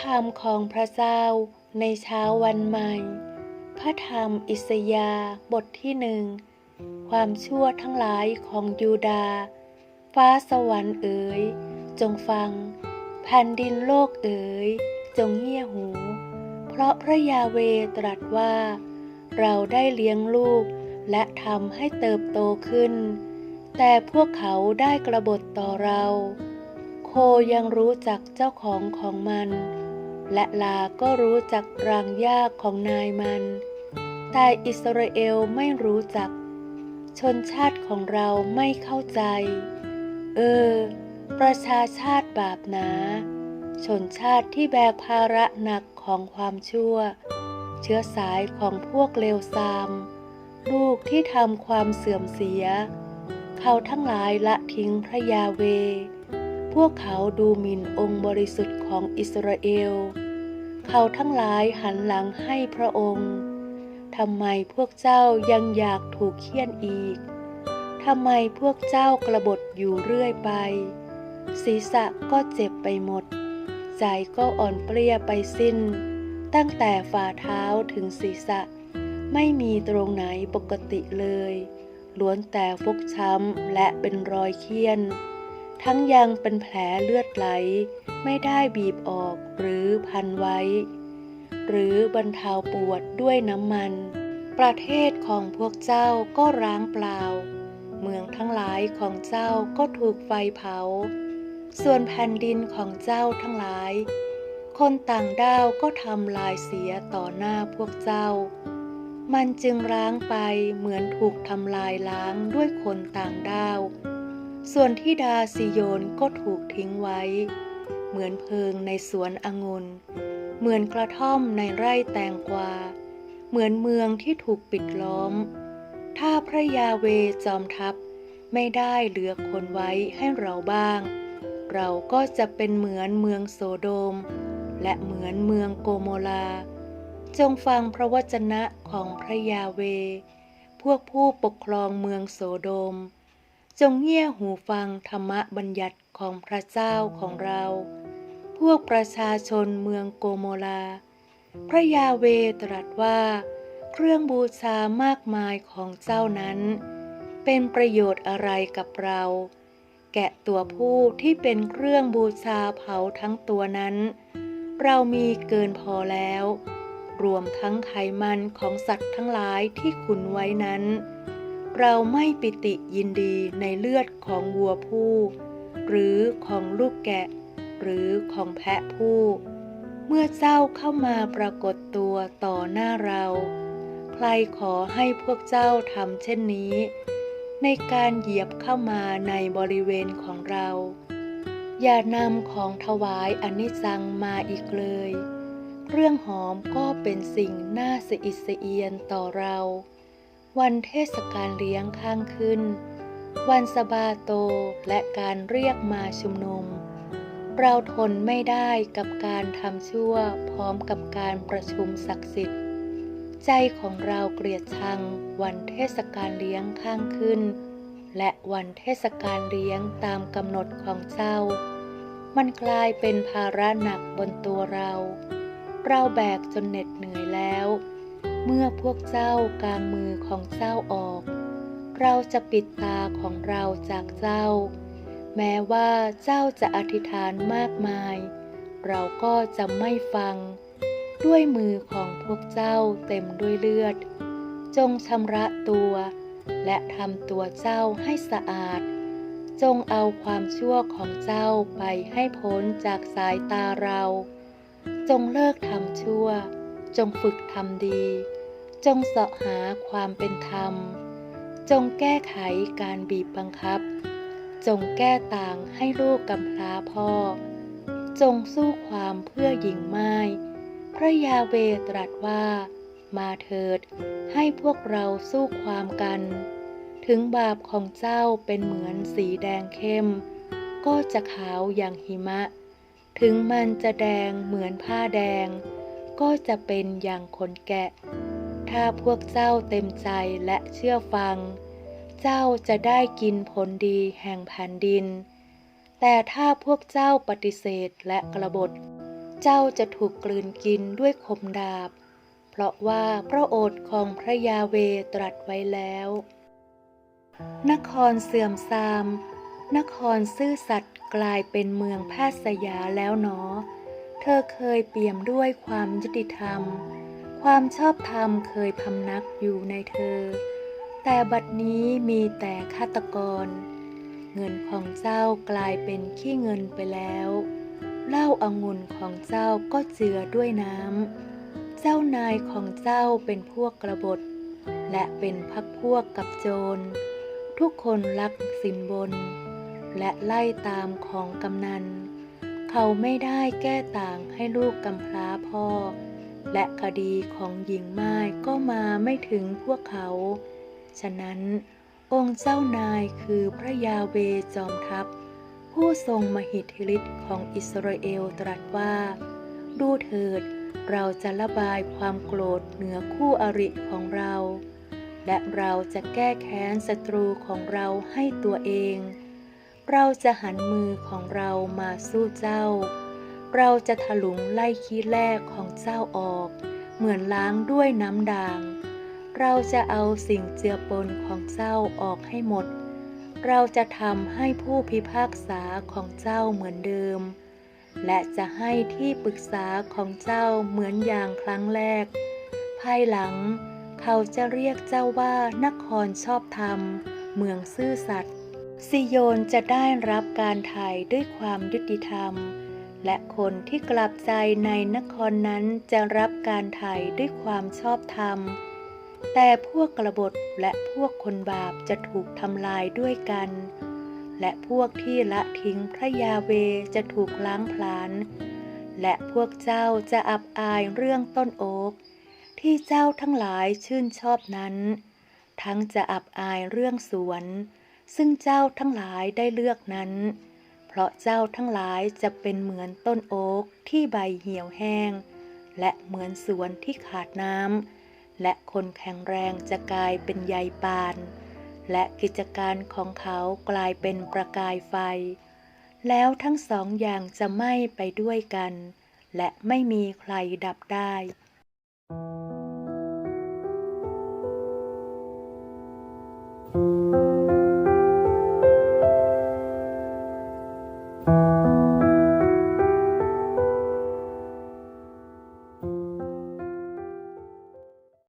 คำของพระเจ้าในเช้าวันใหม่ พระธรรมอิสยาห์บทที่หนึ่ง ความชั่วทั้งหลายของยูดาห์ฟ้าสวรรค์เอ๋ย จงฟัง แผ่นดินโลกเอ๋ย จงเงี่ยหู เพราะพระยาเวตรัสว่า เราได้เลี้ยงลูกและทำให้เติบโตขึ้น แต่พวกเขาได้กระบฏต่อเรา โคยังรู้จักเจ้าของของมัน และลาก็รู้จักรางยากของนายมัน แต่อิสราเอลไม่รู้จัก ชนชาติของเราไม่เข้าใจ เออ ประชาชาติบาปหนา ชนชาติที่แบกภาระหนักของความชั่ว เชื้อสายของพวกเลวทราม ลูกที่ทำความเสื่อมเสีย เขาทั้งหลายละทิ้งพระยาเวพวกเขาดูหมิ่นองค์บริสุทธิ์ของอิสราเอล เขาทั้งหลายหันหลังให้พระองค์ ทำไมพวกเจ้ายังอยากถูกเคี่ยนอีก ทำไมพวกเจ้ากระบฏอยู่เรื่อยไป ศีรษะก็เจ็บไปหมด ใจก็อ่อนเปลี้ยไปสิ้น ตั้งแต่ฝ่าเท้าถึงศีรษะ ไม่มีตรงไหนปกติเลย ล้วนแต่ฟกช้ำและเป็นรอยเคี้ยน ทั้งยังเป็นแผลเลือดไหล ไม่ได้บีบออกหรือพันไว้ หรือบรรเทาปวดด้วยน้ำมัน ประเทศของพวกเจ้าก็ร้างเปล่า เมืองทั้งหลายของเจ้าก็ถูกไฟเผา ส่วนแผ่นดินของเจ้าทั้งหลาย คนต่างด้าวก็ทำลายเสียต่อหน้าพวกเจ้า มันจึงร้างไปเหมือนถูกทำลายล้างด้วยคนต่างด้าว ส่วนที่ดาซิโยนก็ถูกทิ้งไว้ เหมือนเพิงในสวนองุ่นเหมือนกระท่อมในไร่แตงกวา เหมือนเมืองที่ถูกปิดล้อม ถ้าพระยาเวจอมทัพไม่ได้เหลือคนไว้ให้เราบ้าง เราก็จะเป็นเหมือนเมืองโสโดม และเหมือนเมืองโกโมลา จงฟังพระวจนะของพระยาเว พวกผู้ปกครองเมืองโสโดม จงเงี่ยหูฟังธรรมบัญญัติของพระเจ้าของเรา พวกประชาชนเมืองโกโมลา พระยาเวตรัสว่า เครื่องบูชามากมายของเจ้านั้น เป็นประโยชน์อะไรกับเรา แกะตัวผู้ที่เป็นเครื่องบูชาเผาทั้งตัวนั้น เรามีเกินพอแล้ว รวมทั้งไขมันของสัตว์ทั้งหลายที่ขุนไว้นั้น เราไม่ปิติยินดีในเลือดของวัวผู้ หรือของลูกแกะ หรือของแพะผู้ เมื่อเจ้าเข้ามาปรากฏตัวต่อหน้าเรา ใครขอให้พวกเจ้าทำเช่นนี้ ในการเหยียบเข้ามาในบริเวณของเรา อย่านำของถวายอนิจจังมาอีกเลย เรื่องหอมก็เป็นสิ่งน่าสะอิดสะเอียนต่อเรา วันเทศกาลเลี้ยงข้างขึ้น วันสบาโตและการเรียกมาชุมนุม เราทนไม่ได้กับการทำชั่วพร้อมกับการประชุมศักดิ์สิทธิ์ ใจของเราเกลียดชังวันเทศกาลเลี้ยงข้างขึ้น และวันเทศกาลเลี้ยงตามกำหนดของเจ้า มันกลายเป็นภาระหนักบนตัวเรา เราแบกจนเหน็ดเหนื่อยแล้ว เมื่อพวกเจ้ากางมือของเจ้าออก เราจะปิดตาของเราจากเจ้า แม้ว่าเจ้าจะอธิษฐานมากมาย เราก็จะไม่ฟัง ด้วยมือของพวกเจ้าเต็มด้วยเลือด จงชำระตัว และทำตัวเจ้าให้สะอาด จงเอาความชั่วของเจ้าไปให้พ้นจากสายตาเรา จงเลิกทำชั่ว จงฝึกทำดี จงเสาะหาความเป็นธรรม จงแก้ไขการบีบบังคับ จงแก้ต่างให้ลูกกำพร้าพ่อ จงสู้ความเพื่อหญิงไม้พระยาเวตรัสว่า มาเถิด ให้พวกเราสู้ความกัน ถึงบาปของเจ้าเป็นเหมือนสีแดงเข้ม ก็จะขาวอย่างหิมะ ถึงมันจะแดงเหมือนผ้าแดง ก็จะเป็นอย่างขนแกะ ถ้าพวกเจ้าเต็มใจและเชื่อฟัง เจ้าจะได้กินผลดีแห่งแผ่นดิน แต่ถ้าพวกเจ้าปฏิเสธและกระบฏ เจ้าจะถูกกลืนกินด้วยคมดาบ เพราะว่าพระโอษฐ์ของพระยาเวตรัสไว้แล้ว นครเสื่อมทราม นครซื่อสัตย์กลายเป็นเมืองแพทย์สยาแล้วหนอ เธอเคยเปี่ยมด้วยความยุติธรรม ความชอบธรรมเคยพำนักอยู่ในเธอ แต่บัดนี้มีแต่ฆาตกร เงินของเจ้ากลายเป็นขี้เงินไปแล้วเหล้าอางุ่นของเจ้าก็เจือด้วยน้ำ เจ้านายของเจ้าเป็นพวกกระบฏ และเป็นพักพวกกับโจร ทุกคนรักสินบน และไล่ตามของกำนัน เขาไม่ได้แก้ต่างให้ลูกกำพร้าพ่อ และคดีของหญิงไม้ก็มาไม่ถึงพวกเขา ฉะนั้น องค์เจ้านายคือพระยาเวจอมทัพ ผู้ทรงมหิทธิฤทธิ์ของอิสราเอลตรัสว่า ดูเถิดเราจะระบายความโกรธเหนือคู่อริของเรา และเราจะแก้แค้นศัตรูของเราให้ตัวเอง เราจะหันมือของเรามาสู้เจ้า เราจะถลุงไล่ขี้แรกของเจ้าออก เหมือนล้างด้วยน้ำด่าง เราจะเอาสิ่งเจือปนของเจ้าออกให้หมด เราจะทำให้ผู้พิพากษาของเจ้าเหมือนเดิม และจะให้ที่ปรึกษาของเจ้าเหมือนอย่างครั้งแรก ภายหลัง เขาจะเรียกเจ้าว่านครชอบธรรม เมืองซื่อสัตย์ ซิโยนจะได้รับการไถ่ด้วยความยุติธรรม และคนที่กลับใจในนครนั้นจะรับการไถ่ด้วยความชอบธรรม แต่พวกกระบฏและพวกคนบาปจะถูกทำลายด้วยกัน และพวกที่ละทิ้งพระยาเวจะถูกล้างผลาญ และพวกเจ้าจะอับอายเรื่องต้นโอ๊กที่เจ้าทั้งหลายชื่นชอบนั้น ทั้งจะอับอายเรื่องสวน ซึ่งเจ้าทั้งหลายได้เลือกนั้น เพราะเจ้าทั้งหลายจะเป็นเหมือนต้นโอ๊กที่ใบเหี่ยวแห้ง และเหมือนสวนที่ขาดน้ำและคนแข็งแรงจะกลายเป็นใยปาน และกิจการของเขากลายเป็นประกายไฟ แล้วทั้งสองอย่างจะไหม้ไปด้วยกัน และไม่มีใครดับได้